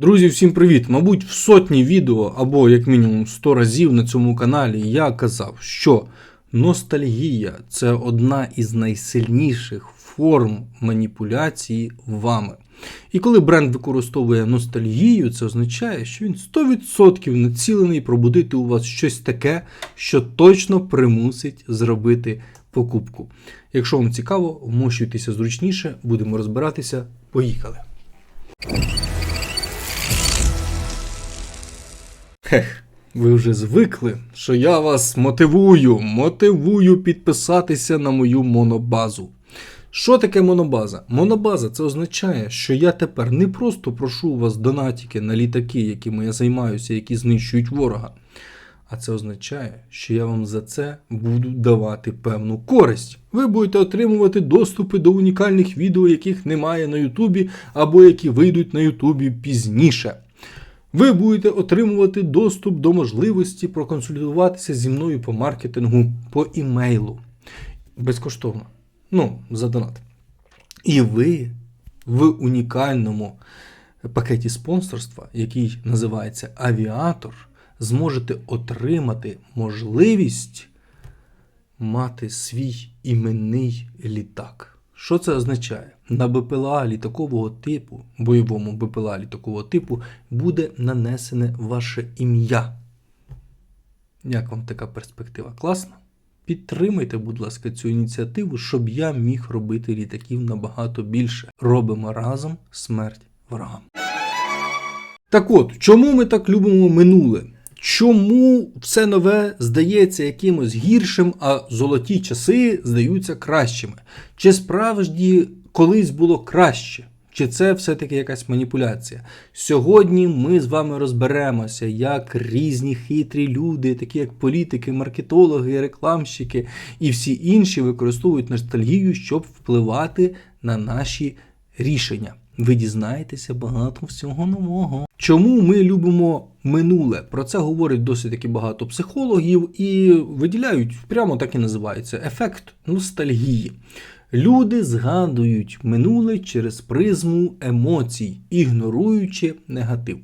Друзі, всім привіт! Мабуть, в сотні відео або як мінімум 100 разів на цьому каналі я казав, що ностальгія це одна із найсильніших форм маніпуляції вами. І коли бренд використовує ностальгію, це означає, що він 100% націлений пробудити у вас щось таке, що точно примусить зробити покупку. Якщо вам цікаво, вмощуйтеся зручніше, будемо розбиратися. Поїхали! Хех, ви вже звикли, що я вас мотивую, мотивую підписатися на мою монобазу. Що таке монобаза? Монобаза це означає, що я тепер не просто прошу у вас донатики на літаки, якими я займаюся, які знищують ворога. А це означає, що я вам за це буду давати певну користь. Ви будете отримувати доступи до унікальних відео, яких немає на Ютубі, або які вийдуть на Ютубі пізніше. Ви будете отримувати доступ до можливості проконсультуватися зі мною по маркетингу по імейлу. Безкоштовно. Ну, за донат. І ви в унікальному пакеті спонсорства, який називається Авіатор, зможете отримати можливість мати свій іменний літак. Що це означає? На БПЛА літакового типу, бойовому БПЛА літакового типу, буде нанесене ваше ім'я. Як вам така перспектива? Класно? Підтримайте, будь ласка, цю ініціативу, щоб я міг робити літаків набагато більше. Робимо разом смерть ворогам. Так от, чому ми так любимо минуле? Чому все нове здається якимось гіршим, а золоті часи здаються кращими? Чи справді колись було краще? Чи це все-таки якась маніпуляція? Сьогодні ми з вами розберемося, як різні хитрі люди, такі як політики, маркетологи, рекламщики і всі інші використовують ностальгію, щоб впливати на наші рішення. Ви дізнаєтеся багато всього нового. Чому ми любимо минуле? Про це говорить досить таки багато психологів і виділяють прямо так і називається ефект ностальгії. Люди згадують минуле через призму емоцій, ігноруючи негатив.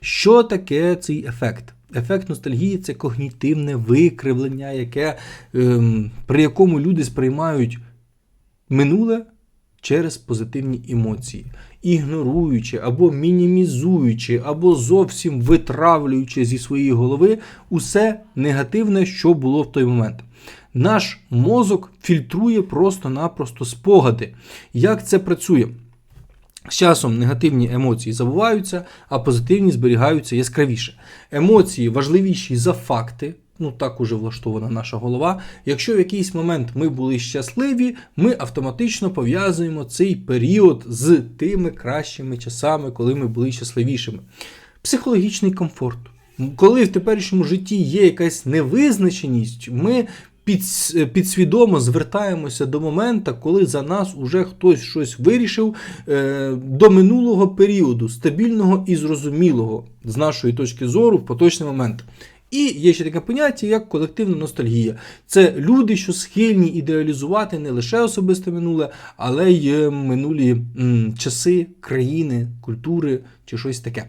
Що таке цей ефект? Ефект ностальгії це когнітивне викривлення, яке, ем, при якому люди сприймають минуле через позитивні емоції, ігноруючи або мінімізуючи, або зовсім витравлюючи зі своєї голови усе негативне, що було в той момент. Наш мозок фільтрує просто-напросто спогади. Як це працює? З часом негативні емоції забуваються, а позитивні зберігаються яскравіше. Емоції важливіші за факти. Ну, так уже влаштована наша голова. Якщо в якийсь момент ми були щасливі, ми автоматично пов'язуємо цей період з тими кращими часами, коли ми були щасливішими. Психологічний комфорт. Коли в теперішньому житті є якась невизначеність, ми підсвідомо звертаємося до моменту, коли за нас уже хтось щось вирішив е, до минулого періоду, стабільного і зрозумілого з нашої точки зору в поточний момент. І є ще таке поняття, як колективна ностальгія. Це люди, що схильні ідеалізувати не лише особисте минуле, але й е, минулі м, часи, країни, культури чи щось таке.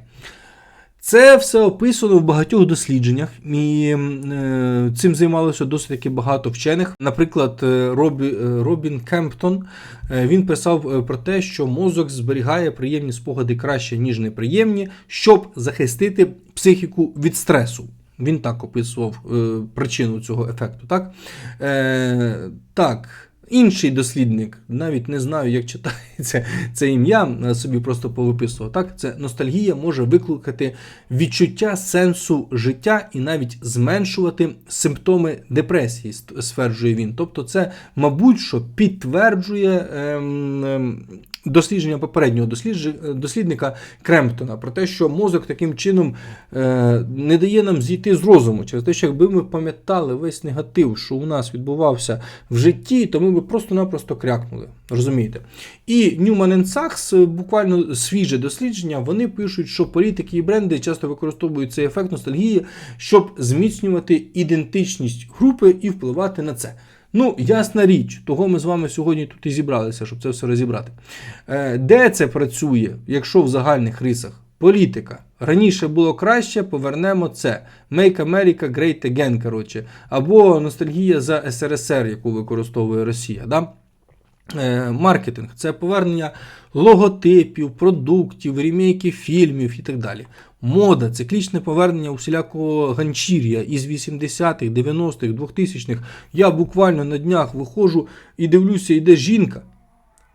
Це все описано в багатьох дослідженнях, і е, цим займалося досить таки багато вчених. Наприклад, е, Робі, е, Робін Кемптон він писав про те, що мозок зберігає приємні спогади краще, ніж неприємні, щоб захистити психіку від стресу. Він так описував е, причину цього ефекту. Так? Е, так. Інший дослідник, навіть не знаю, як читається це ім'я, е, собі просто повиписував. Так, це ностальгія може викликати відчуття сенсу життя і навіть зменшувати симптоми депресії, стверджує він. Тобто, це, мабуть, що підтверджує ем, ем, дослідження попереднього дослідж- дослідника Кремптона про те, що мозок таким чином е, не дає нам зійти з розуму. Через те, що якби ми пам'ятали весь негатив, що у нас відбувався в житті, то ми б просто-напросто крякнули. Розумієте? І Newman Sachs, буквально свіже дослідження, вони пишуть, що політики і бренди часто використовують цей ефект ностальгії, щоб зміцнювати ідентичність групи і впливати на це. Ну, ясна річ, того ми з вами сьогодні тут і зібралися, щоб це все розібрати. Е, Де це працює, якщо в загальних рисах? Політика. Раніше було краще, повернемо це. Make America Great Again, коротше. Або ностальгія за СРСР, яку використовує Росія. Да? Е, маркетинг це повернення логотипів, продуктів, ремейків фільмів і так далі. Мода циклічне повернення усілякого ганчір'я із 80-х, 90-х, 2000-х. Я буквально на днях виходжу і дивлюся, йде жінка.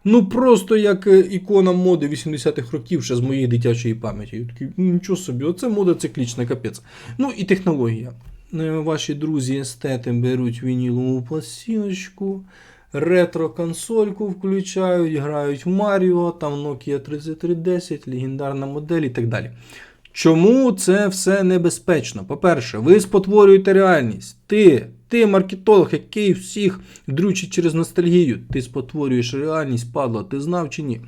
Ну просто як е, ікона моди 80-х років ще з моєї дитячої пам'яті. Я такий, «Ну, нічого собі, оце мода циклічна, капець. Ну і технологія. Е, Ваші друзі естети беруть вінілову пластиночку, ретро-консольку включають, грають Маріо, там Nokia 3310, легендарна модель і так далі. Чому це все небезпечно? По-перше, ви спотворюєте реальність. Ти, ти маркетолог, який всіх дрючить через ностальгію, ти спотворюєш реальність, падла, ти знав чи ні?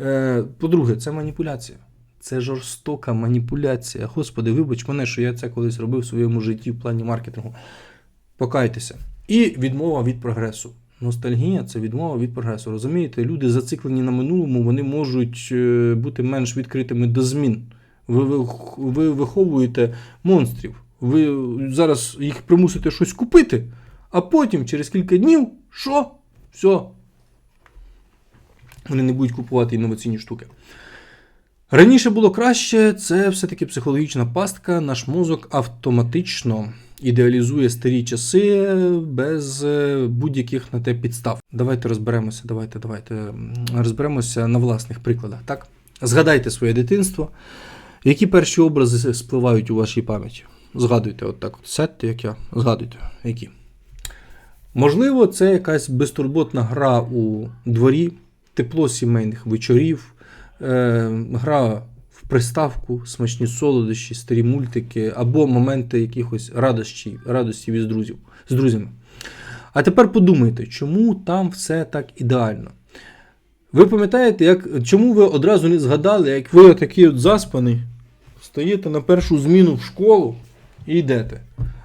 Е, по-друге, це маніпуляція. Це жорстока маніпуляція. Господи, вибач мене, що я це колись робив в своєму житті в плані маркетингу. Покайтеся. І відмова від прогресу. Ностальгія це відмова від прогресу. Розумієте, люди зациклені на минулому, вони можуть е, бути менш відкритими до змін. Ви, ви, ви виховуєте монстрів. Ви зараз їх примусите щось купити, а потім, через кілька днів, що? Все. Вони не будуть купувати інноваційні штуки. Раніше було краще, це все-таки психологічна пастка. Наш мозок автоматично ідеалізує старі часи без е, будь-яких на те підстав. Давайте розберемося, давайте, давайте розберемося на власних прикладах. Так? Згадайте своє дитинство. Які перші образи спливають у вашій пам'яті? Згадуйте, от так от сядьте, як я. Згадуйте, які. Можливо, це якась безтурботна гра у дворі, тепло сімейних вечорів, е, гра приставку, смачні солодощі, старі мультики або моменти якихось радощів, радостів із друзів, з друзями. А тепер подумайте, чому там все так ідеально? Ви пам'ятаєте, як, чому ви одразу не згадали, як ви такий от заспаний, стоїте на першу зміну в школу і йдете?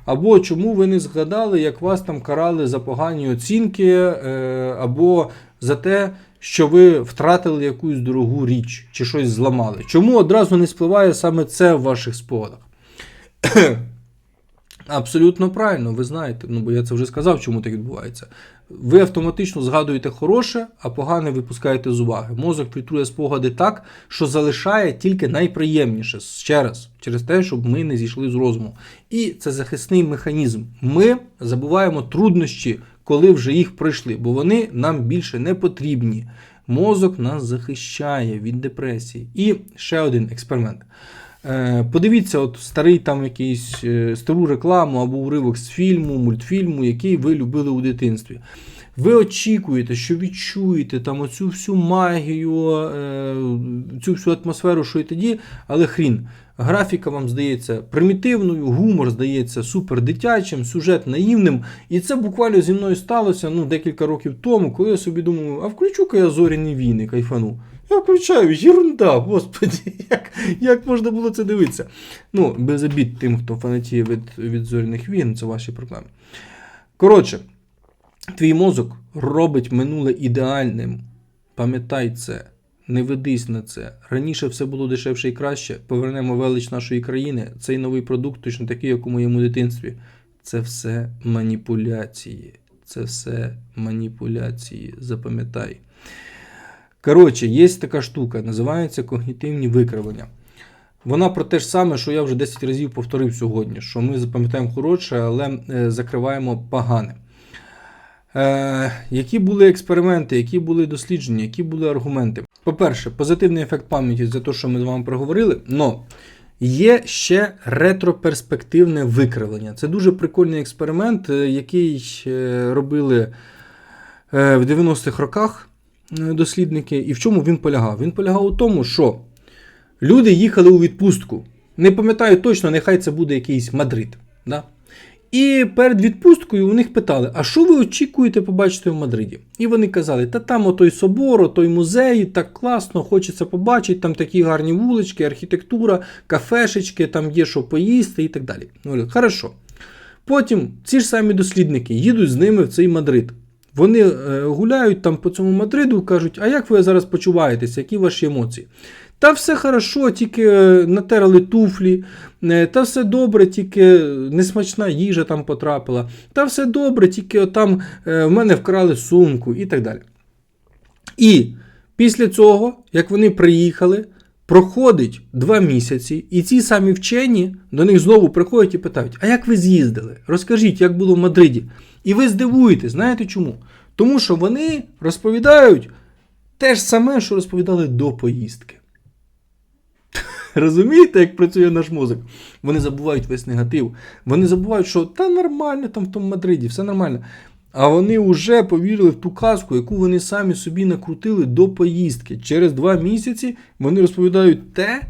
Або чому ви не згадали, як вас там карали за погані оцінки, е, або за те, що ви втратили якусь дорогу річ чи щось зламали? Чому одразу не спливає саме це в ваших спогадах? Абсолютно правильно, ви знаєте, ну бо я це вже сказав, чому так відбувається. Ви автоматично згадуєте хороше, а погане випускаєте з уваги. Мозок фільтрує спогади так, що залишає тільки найприємніше. Ще раз, через те, щоб ми не зійшли з розуму. І це захисний механізм. Ми забуваємо труднощі, коли вже їх пройшли, бо вони нам більше не потрібні. Мозок нас захищає від депресії. І ще один експеримент. Е, Подивіться, от старий там якийсь е, стару рекламу або уривок з фільму, мультфільму, який ви любили у дитинстві. Ви очікуєте, що відчуєте там оцю всю магію, е, цю всю атмосферу, що і тоді, але хрін. Графіка вам здається примітивною, гумор здається супер дитячим, сюжет наївним. І це буквально зі мною сталося ну, декілька років тому, коли я собі думав, а включу-ка я зоряні війни, кайфану. Я включаю, єрунда, господі, як, як можна було це дивитися? Ну, без обід тим, хто фанатіє від, від зоряних війн, це ваші проблеми. Коротше, твій мозок робить минуле ідеальним. Пам'ятай це, не ведись на це. Раніше все було дешевше і краще. Повернемо велич нашої країни. Цей новий продукт точно такий, як у моєму дитинстві. Це все маніпуляції. Це все маніпуляції. Запам'ятай. Коротше, є така штука, називається когнітивні викривлення. Вона про те ж саме, що я вже 10 разів повторив сьогодні, що ми запам'ятаємо хороше, але е, закриваємо погане. Е, які були експерименти, які були дослідження, які були аргументи? По-перше, позитивний ефект пам'яті за те, що ми з вами проговорили, но є ще ретроперспективне викривлення. Це дуже прикольний експеримент, е, який робили е, в 90-х роках дослідники. І в чому він полягав? Він полягав у тому, що люди їхали у відпустку. Не пам'ятаю точно, нехай це буде якийсь Мадрид. Да? І перед відпусткою у них питали: а що ви очікуєте побачити в Мадриді? І вони казали, та там отой собор, той музей, так класно, хочеться побачити, там такі гарні вулички, архітектура, кафешечки, там є що поїсти і так далі. Говорю, Хорошо. Потім ці ж самі дослідники їдуть з ними в цей Мадрид. Вони е, гуляють там по цьому Мадриду, кажуть, а як ви зараз почуваєтеся, які ваші емоції? Та все хорошо, тільки е, натерли туфлі, е, та все добре, тільки несмачна їжа там потрапила, та все добре, тільки там е, в мене вкрали сумку і так далі. І після цього, як вони приїхали, проходить два місяці, і ці самі вчені до них знову приходять і питають: А як ви з'їздили? Розкажіть, як було в Мадриді? І ви здивуєтесь, знаєте чому? Тому що вони розповідають те ж саме, що розповідали до поїздки. Розумієте, як працює наш мозок? Вони забувають весь негатив. Вони забувають, що та нормально там в тому Мадриді, все нормально. А вони вже повірили в ту казку, яку вони самі собі накрутили до поїздки. Через два місяці вони розповідають те,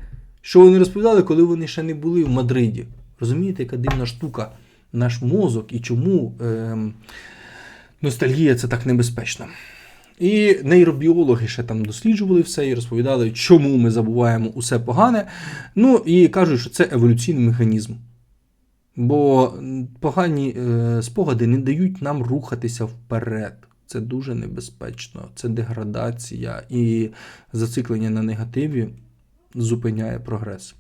що вони розповідали, коли вони ще не були в Мадриді. Розумієте, яка дивна штука, наш мозок і чому ем, ностальгія це так небезпечно. І нейробіологи ще там досліджували все і розповідали, чому ми забуваємо усе погане. Ну і кажуть, що це еволюційний механізм. Бо погані е, спогади не дають нам рухатися вперед. Це дуже небезпечно, це деградація і зациклення на негативі зупиняє прогрес.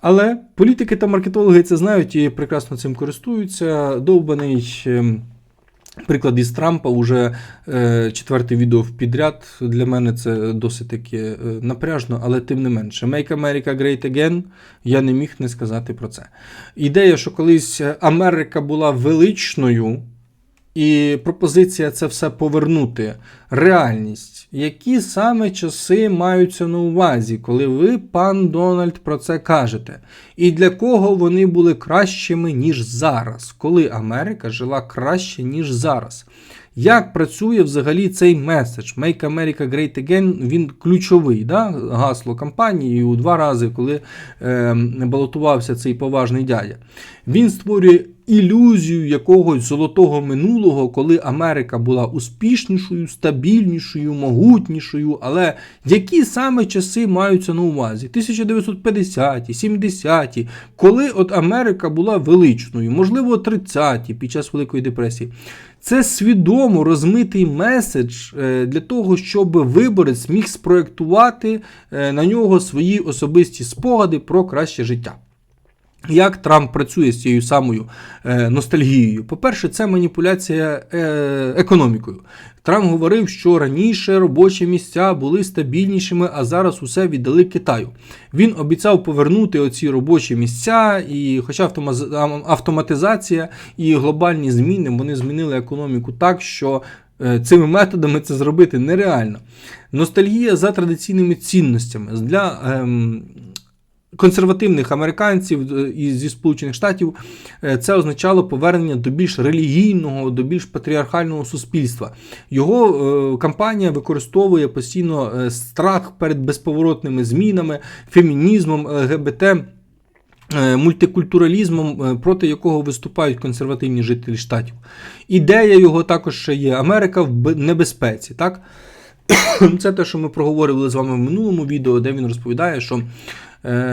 Але політики та маркетологи це знають і прекрасно цим користуються. Довбаний. Приклад із Трампа уже е, четверте відео підряд. Для мене це досить таки е, напряжно, але тим не менше. Make America Great Again, я не міг не сказати про це. Ідея, що колись Америка була величною, і пропозиція це все повернути. Реальність. Які саме часи маються на увазі, коли ви, пан Дональд, про це кажете? І для кого вони були кращими, ніж зараз, коли Америка жила краще, ніж зараз? Як працює взагалі цей меседж? Make America Great Again, він ключовий, да? гасло кампанії у два рази, коли е, балотувався цей поважний дядя. Він створює ілюзію якогось золотого минулого, коли Америка була успішнішою, стабільнішою, могутнішою. Але які саме часи маються на увазі? 1950-ті, 70-ті, коли от Америка була величною, можливо, 30-ті під час Великої депресії. Це свідомо розмитий меседж е, для того, щоб виборець міг спроектувати е, на нього свої особисті спогади про краще життя. Як Трамп працює з цією самою е, ностальгією? По-перше, це маніпуляція е, економікою. Трамп говорив, що раніше робочі місця були стабільнішими, а зараз усе віддали Китаю. Він обіцяв повернути оці робочі місця, і, хоча автоматизація і глобальні зміни вони змінили економіку так, що е, цими методами це зробити нереально. Ностальгія за традиційними цінностями для. Ем, консервативних американців е, зі Сполучених Штатів е, це означало повернення до більш релігійного, до більш патріархального суспільства. Його е, кампанія використовує постійно страх перед безповоротними змінами, фемінізмом, ЛГБТ. Мультикультуралізмом, проти якого виступають консервативні жителі штатів. Ідея його також ще є Америка в небезпеці. Так? Це те, що ми проговорювали з вами в минулому відео, де він розповідає, що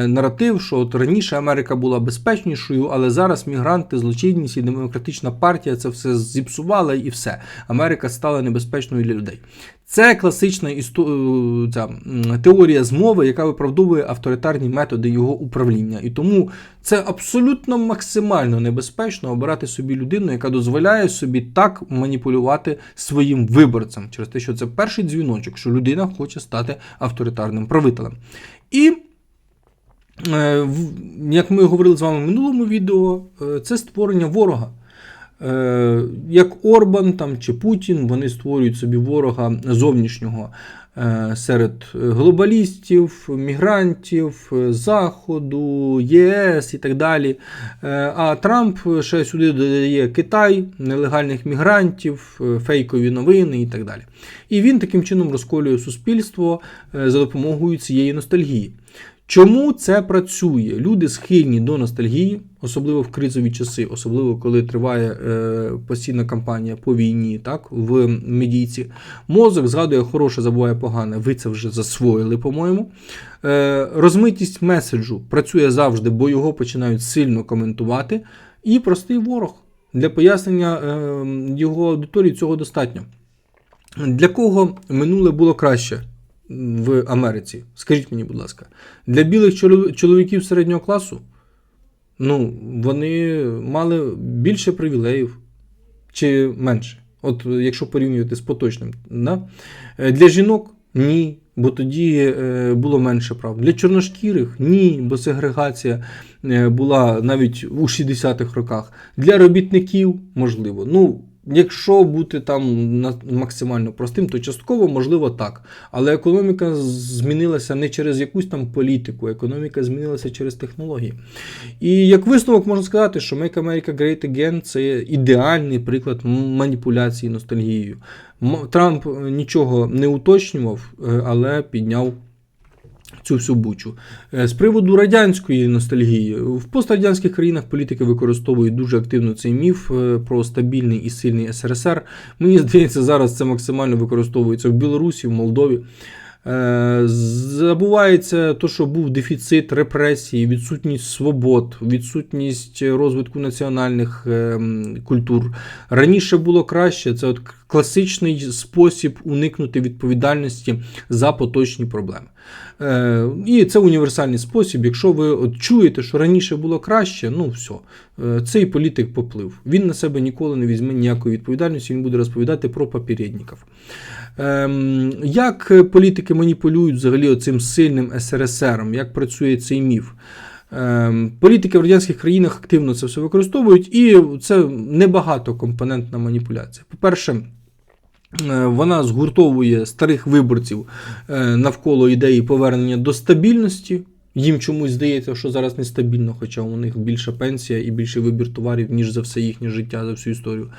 наратив, що от раніше Америка була безпечнішою, але зараз мігранти, злочинність і демократична партія це все зіпсувала і все. Америка стала небезпечною для людей. Це класична істо... Е, ця, теорія змови, яка виправдовує авторитарні методи його управління. І тому це абсолютно максимально небезпечно обирати собі людину, яка дозволяє собі так маніпулювати своїм виборцем, через те, що це перший дзвіночок, що людина хоче стати авторитарним правителем. І Е, як ми говорили з вами в минулому відео, е, це створення ворога. Е, як Орбан там, чи Путін, вони створюють собі ворога зовнішнього серед глобалістів, мігрантів, Заходу, ЄС і так далі. А Трамп ще сюди додає Китай, нелегальних мігрантів, фейкові новини і так далі. І він таким чином розколює суспільство за допомогою цієї ностальгії. Чому це працює? Люди схильні до ностальгії, особливо в кризові часи, особливо коли триває е, постійна кампанія по війні, так в медійці. Мозок згадує хороше, забуває погане. Ви це вже засвоїли, по-моєму. Е, Розмитість меседжу працює завжди, бо його починають сильно коментувати. І простий ворог для пояснення е, його аудиторії цього достатньо. Для кого минуле було краще? В Америці? Скажіть мені, будь ласка, для білих чоловіків середнього класу ну, вони мали більше привілеїв чи менше? От якщо порівнювати з поточним. Да? Е, Для жінок ні, бо тоді е, було менше прав. Для чорношкірих ні, бо сегрегація е, була навіть у 60-х роках. Для робітників можливо. Ну, якщо бути там максимально простим, то частково можливо так. Але економіка змінилася не через якусь там політику, економіка змінилася через технології. І як висновок можна сказати, що Make America Great Again це ідеальний приклад маніпуляції ностальгією. Трамп нічого не уточнював, е, але підняв цю всю бучу. Е, З приводу радянської ностальгії, в пострадянських країнах політики використовують дуже активно цей міф е, про стабільний і сильний СРСР. Мені здається, зараз це максимально використовується в Білорусі, в Молдові. Е, Забувається то, що був дефіцит репресій, відсутність свобод, відсутність розвитку національних е, культур. Раніше було краще. Це от класичний спосіб уникнути відповідальності за поточні проблеми. Е, І це універсальний спосіб. Якщо ви от чуєте, що раніше було краще, ну все, цей політик поплив. Він на себе ніколи не візьме ніякої відповідальності, він буде розповідати про попередників. Ем, Як політики маніпулюють взагалі цим сильним СРСР, як працює цей міф? Ем, Політики в радянських країнах активно це все використовують, і це небагатокомпонентна маніпуляція. По-перше, е, вона згуртовує старих виборців е, навколо ідеї повернення до стабільності. Їм чомусь здається, що зараз нестабільно, хоча у них більша пенсія і більший вибір товарів, ніж за все їхнє життя, за всю історію.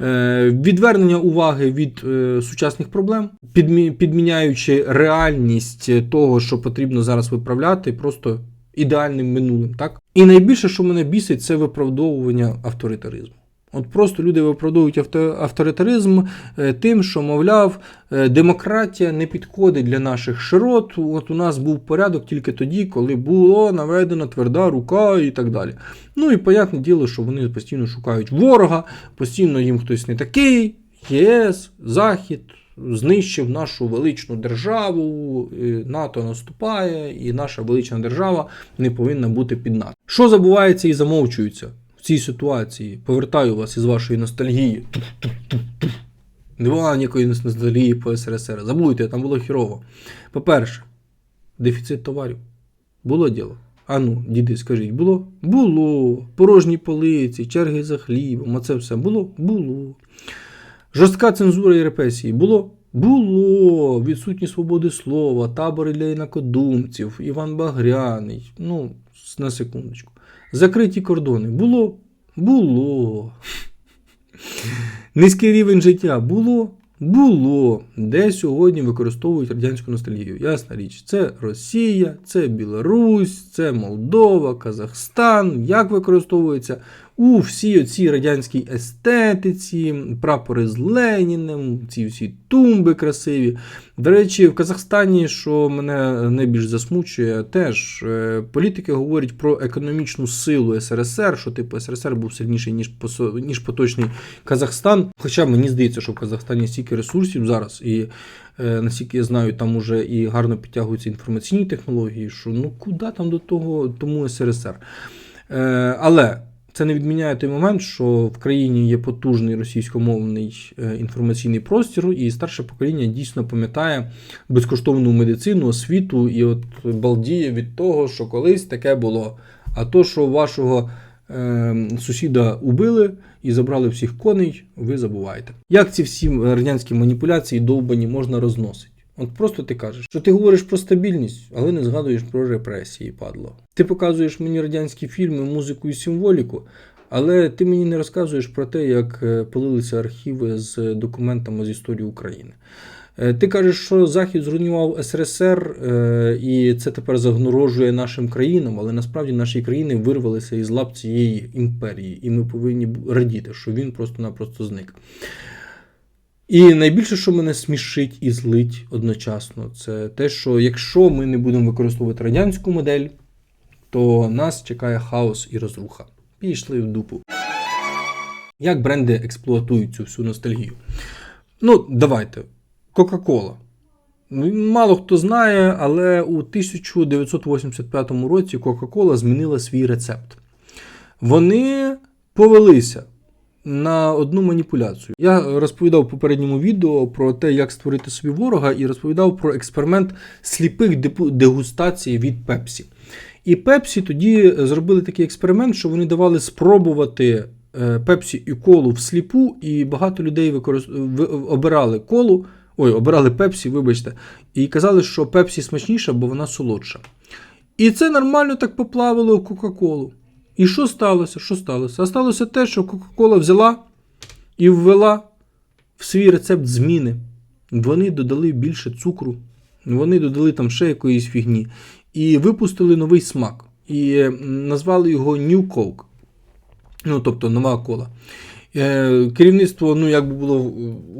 Е, відвернення уваги від е, сучасних проблем, підмі- підміняючи реальність того, що потрібно зараз виправляти, просто ідеальним минулим. Так? І найбільше, що мене бісить, це виправдовування авторитаризму. От просто люди виправдовують авторитаризм е, тим, що, мовляв, е, демократія не підходить для наших широт. От у нас був порядок тільки тоді, коли було наведена тверда рука і так далі. Ну і понятне діло, що вони постійно шукають ворога, постійно їм хтось не такий. ЄС, Захід знищив нашу величну державу, НАТО наступає, і наша велична держава не повинна бути під НАТО. Що забувається і замовчується в цій ситуації? Повертаю вас із вашої ностальгії. Не було ніякої ностальгії по СРСР. Забудьте, там було хірово. По-перше, дефіцит товарів. Було діло. А ну, діди, скажіть, було? Було. Порожні полиці, черги за хлібом, оце все було? Було. Жорстка цензура і репресії було? Було. Відсутні свободи слова, табори для інакодумців, Іван Багряний. Ну, на секундочку. Закриті кордони. Було? Було. Низький рівень життя було? Було. Де сьогодні використовують радянську ностальгію? Ясна річ, це Росія, це Білорусь, це Молдова, Казахстан. Як використовується у всій оцій радянській естетиці, прапори з Леніним, ці всі тумби красиві. До речі, в Казахстані, що мене найбільш засмучує, теж е, політики говорять про економічну силу СРСР, що типу СРСР був сильніший, ніж, ніж поточний Казахстан. Хоча мені здається, що в Казахстані стільки ресурсів зараз, і е, наскільки я знаю, там уже і гарно підтягуються інформаційні технології, що ну куди там до того тому СРСР. Е, але це не відміняє той момент, що в країні є потужний російськомовний е, інформаційний простір, і старше покоління дійсно пам'ятає безкоштовну медицину, освіту і от балдіє від того, що колись таке було. А то, що вашого е, сусіда убили і забрали всіх коней, ви забуваєте. Як ці всі радянські маніпуляції довбані можна розносити? От просто ти кажеш, що ти говориш про стабільність, але не згадуєш про репресії, падло. Ти показуєш мені радянські фільми, музику і символіку, але ти мені не розказуєш про те, як е, палилися архіви з документами з історії України. Е, Ти кажеш, що Захід зруйнував СРСР, е, і це тепер загнорожує нашим країнам, але насправді наші країни вирвалися із лап цієї імперії, і ми повинні радіти, що він просто-напросто зник. І найбільше, що мене смішить і злить одночасно, це те, що якщо ми не будемо використовувати радянську модель, то нас чекає хаос і розруха. Пішли в дупу. Як бренди експлуатують цю всю ностальгію? Ну, давайте. Кока-Кола. Ну, Мало хто знає, але у 1985 році Coca-Cola змінила свій рецепт. Вони повелися на одну маніпуляцію. Я розповідав в попередньому відео про те, як створити собі ворога, і розповідав про експеримент сліпих дегустацій від Пепсі. І Пепсі тоді зробили такий експеримент, що вони давали спробувати е, Пепсі і колу всліпу, і багато людей використ... обирали колу, ой, обирали Пепсі, вибачте, і казали, що Пепсі смачніша, бо вона солодша. І це нормально так поплавило Кока-Колу. І що сталося? Що сталося? А сталося те, що Кока-Кола взяла і ввела в свій рецепт зміни. Вони додали більше цукру, вони додали там ще якоїсь фігні. І випустили новий смак. І назвали його New Coke. Ну, тобто нова кола. Е, Керівництво ну, якби було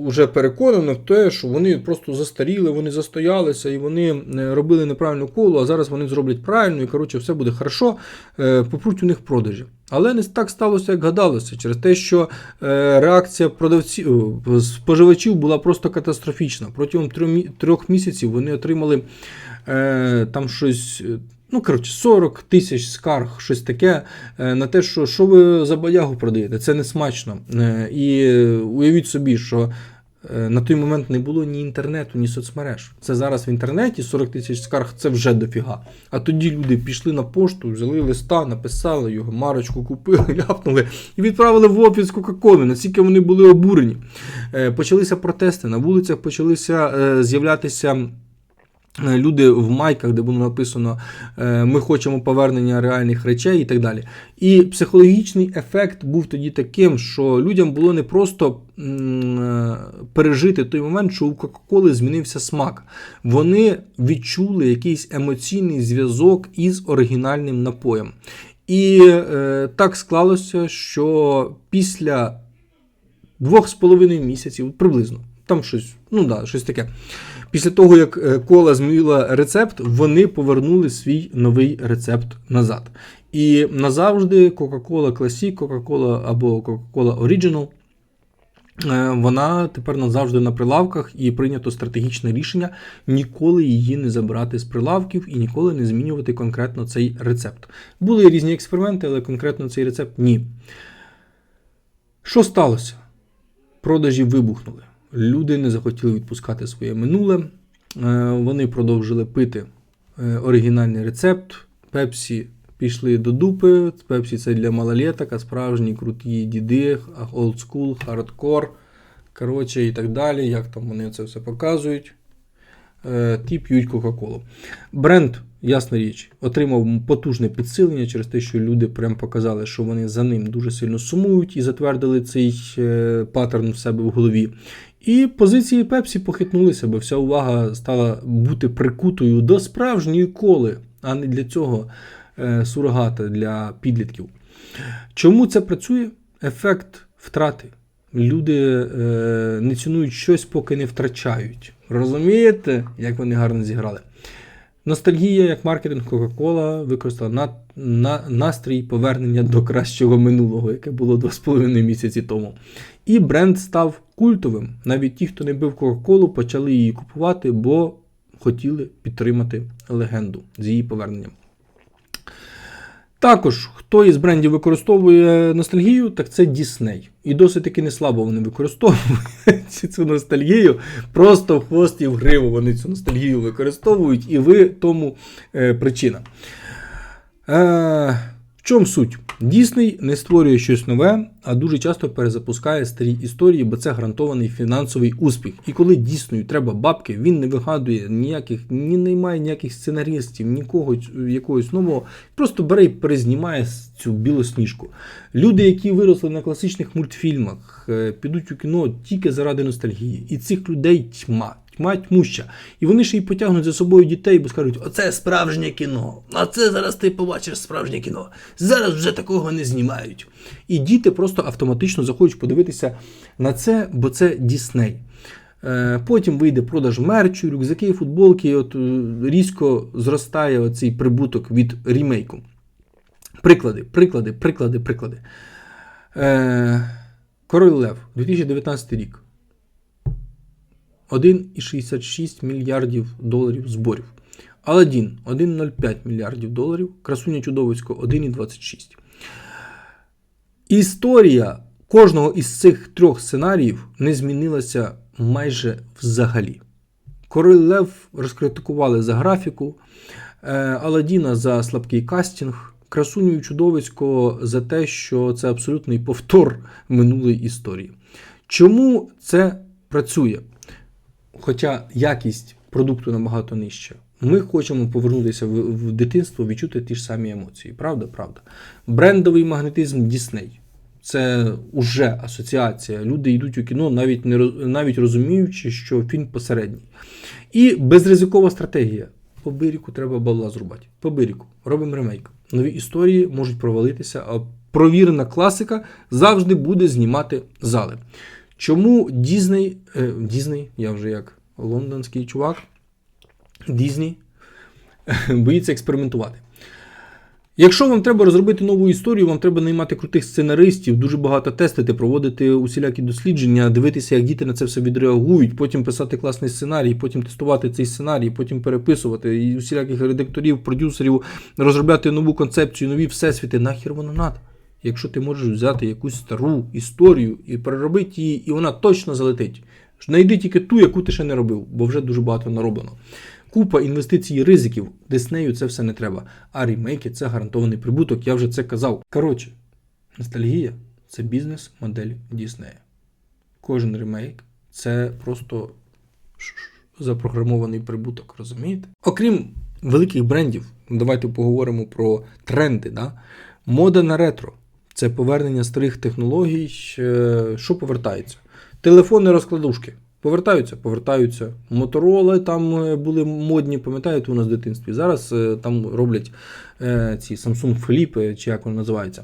вже переконано в те, що вони просто застаріли, вони застоялися і вони е, робили неправильну колу, а зараз вони зроблять правильно, і коротше, все буде хорошо, е, попруть у них продажі. Але не так сталося, як гадалося, через те, що реакція продавців споживачів була просто катастрофічна. Протягом трьох місяців вони отримали там щось. Ну, коротше, 40 тисяч скарг, щось таке, е, на те, що що ви за боягу продаєте, це не смачно. Е, І е, уявіть собі, що на той момент не було ні інтернету, ні соцмереж. Це зараз в інтернеті 40 тисяч скарг це вже дофіга. А тоді люди пішли на пошту, взяли листа, написали його, марочку купили, ляпнули і відправили в офіс Кока-Коли. Наскільки вони були обурені. Почалися протести, на вулицях почалися з'являтися. Е, Люди в майках, де було написано е, Ми хочемо повернення реальних речей і так далі. І психологічний ефект був тоді таким, що людям було не просто е, пережити той момент, що у Кока-Коли змінився смак. Вони відчули якийсь емоційний зв'язок із оригінальним напоєм. І е, так склалося, що після двох з половиною місяців, приблизно, там щось, ну да, щось таке. Після того, як е, кола змінила рецепт, вони повернули свій новий рецепт назад. І назавжди Coca-Cola Classic, Coca-Cola або Coca-Cola Original. е, Вона тепер назавжди на прилавках і прийнято стратегічне рішення ніколи її не забирати з прилавків і ніколи не змінювати конкретно цей рецепт. Були різні експерименти, але конкретно цей рецепт ні. Що сталося? Продажі вибухнули. Люди не захотіли відпускати своє минуле. Е, Вони продовжили пити е, оригінальний рецепт. Пепсі пішли до дупи. Пепсі це для малолеток, а справжні круті діди, олдскул, хардкор. Коротше, і так далі. Як там вони це все показують. Е, Ті п'ють Кока-Колу. Бренд, ясна річ, отримав потужне підсилення через те, що люди прям показали, що вони за ним дуже сильно сумують і затвердили цей паттерн в себе в голові. І позиції Пепсі похитнулися, бо вся увага стала бути прикутою до справжньої коли, а не для цього е, сурогата для підлітків. Чому це працює? Ефект втрати. Люди е, не цінують щось, поки не втрачають. Розумієте, як вони гарно зіграли? Ностальгія, як маркетинг Coca-Cola, використала на, на, настрій повернення до кращого минулого, яке було 2,5 місяці тому. І бренд став культовим. Навіть ті, хто не бив Coca-Cola, почали її купувати, бо хотіли підтримати легенду з її поверненням. Також, хто із брендів використовує ностальгію, так це Disney. І досить таки не слабо вони використовують цю ностальгію. Просто в хвост і в гриву вони цю ностальгію використовують, і ви тому е, причина. Е, в чому суть? Дісней не створює щось нове, а дуже часто перезапускає старі історії, бо це гарантований фінансовий успіх. І коли Діснею треба бабки, він не вигадує ніяких, ні наймає ніяких сценаристів, нікого якогось нового, просто бере і перезнімає цю білосніжку. Люди, які виросли на класичних мультфільмах, е, підуть у кіно тільки заради ностальгії. І цих людей тьма. Тьма тьмуща. І вони ще й потягнуть за собою дітей, бо скажуть, оце справжнє кіно. А це зараз ти побачиш справжнє кіно. Зараз вже такого не знімають. І діти просто автоматично захочуть подивитися на це, бо це Дісней. Е, Потім вийде продаж мерчу, рюкзаки, футболки, і от е, різко зростає оцей прибуток від рімейку. Приклади, приклади, приклади, приклади. Е, Король Лев, 2019 рік. 1,66 мільярдів доларів зборів. Аладдін 1,05 мільярдів доларів. Красуня Чудовисько 1,26. Історія кожного із цих трьох сценаріїв не змінилася майже взагалі. Король Лев розкритикували за графіку, е, Аладдіна за слабкий кастинг, красуню і чудовисько за те, що це абсолютний повтор минулої історії. Чому це працює? Хоча якість продукту набагато нижча. Ми хочемо повернутися в, в дитинство, відчути ті ж самі емоції. Правда, правда. Брендовий магнетизм Дісней. Це уже асоціація. Люди йдуть у кіно, навіть не навіть розуміючи, що фільм посередній. І безризикова стратегія. По биріку треба бабла зрубати. По биріку. Робимо ремейк. Нові історії можуть провалитися, а провірена класика завжди буде знімати зали. Чому Дізней, е, Дізней, я вже як лондонський чувак, Дізні боїться експериментувати. Якщо вам треба розробити нову історію, вам треба наймати крутих сценаристів, дуже багато тестити, проводити усілякі дослідження, дивитися, як діти на це все відреагують, потім писати класний сценарій, потім тестувати цей сценарій, потім переписувати і усіляких редакторів, продюсерів, розробляти нову концепцію, нові всесвіти. Нахер воно надо. Якщо ти можеш взяти якусь стару історію і переробити її, і вона точно залетить. Знайди тільки ту, яку ти ще не робив, бо вже дуже багато нароблено. Купа інвестицій і ризиків. Диснею це все не треба. А ремейки це гарантований прибуток, я вже це казав. Коротше, ностальгія це бізнес-модель Діснея. Кожен ремейк це просто запрограмований прибуток, розумієте? Окрім великих брендів, давайте поговоримо про тренди. Да? Мода на ретро це повернення старих технологій. е, Що повертається? Телефони розкладушки. Повертаються, повертаються. Мотороли там е, були модні, пам'ятаєте, у нас в дитинстві. Зараз е, там роблять ці Samsung Flip, чи як вони називаються.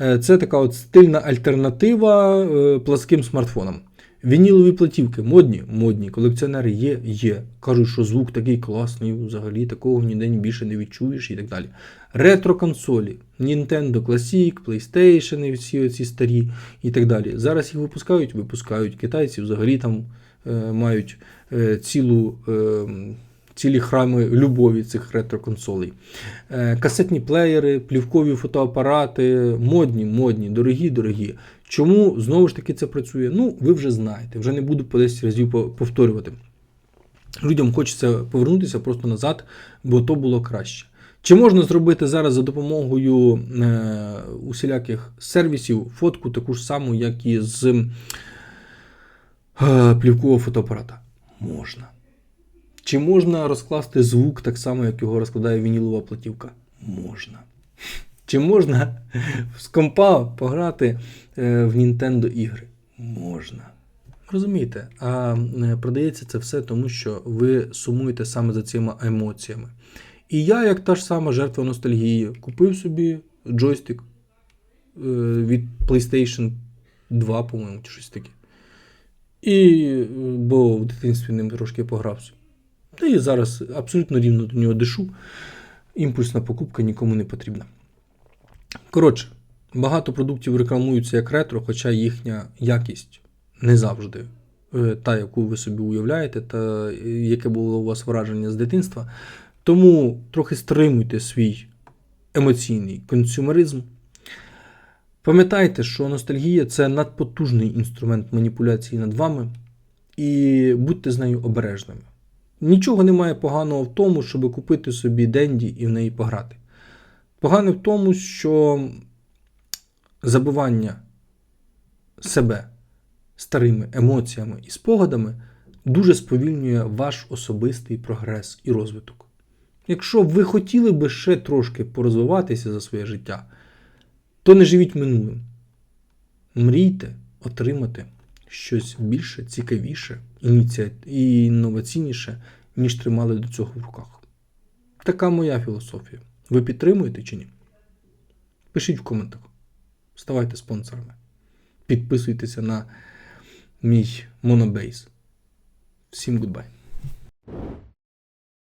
Е, Це така от стильна альтернатива пласким смартфонам. Вінілові платівки модні, модні, колекціонери є, є. Кажуть, що звук такий класний, взагалі такого ніде більше не відчуєш і так далі. Ретро-консолі, Nintendo Classic, PlayStation, всі оці старі і так далі. Зараз їх випускають, випускають. Китайці взагалі там е, мають е, цілу. Е, Цілі храми любові цих ретро-консолей. Е, касетні плеєри, плівкові фотоапарати, модні, модні, дорогі, дорогі. Чому знову ж таки це працює? Ну, ви вже знаєте, вже не буду по 10 разів повторювати. Людям хочеться повернутися просто назад, бо то було краще. Чи можна зробити зараз за допомогою е, усіляких сервісів фотку таку ж саму, як і з е, плівкового фотоапарата? Можна. Чи можна розкласти звук так само, як його розкладає вінілова платівка? Можна. Чи можна з компа пограти е, в Nintendo ігри? Можна. Розумієте, а е, продається це все тому, що ви сумуєте саме за цими емоціями. І я, як та ж сама жертва ностальгії, купив собі джойстик е, від PlayStation 2, по-моєму, чи щось таке. І, бо в дитинстві ним трошки погрався. Та і зараз абсолютно рівно до нього дишу. Імпульсна покупка нікому не потрібна. Коротше, багато продуктів рекламуються як ретро, хоча їхня якість не завжди е, та, яку ви собі уявляєте, та е, яке було у вас враження з дитинства. Тому трохи стримуйте свій емоційний консюмеризм. Пам'ятайте, що ностальгія це надпотужний інструмент маніпуляції над вами, і будьте з нею обережними. Нічого немає поганого в тому, щоб купити собі Денді і в неї пограти. Погане в тому, що забивання себе старими емоціями і спогадами дуже сповільнює ваш особистий прогрес і розвиток. Якщо ви хотіли би ще трошки порозвиватися за своє життя, то не живіть минулим. Мрійте отримати щось більше цікавіше і інноваційніше, ніж тримали до цього в руках. Така моя філософія. Ви підтримуєте чи ні? Пишіть в коментах. Ставайте спонсорами. Підписуйтеся на мій монобейс. Всім гудбай.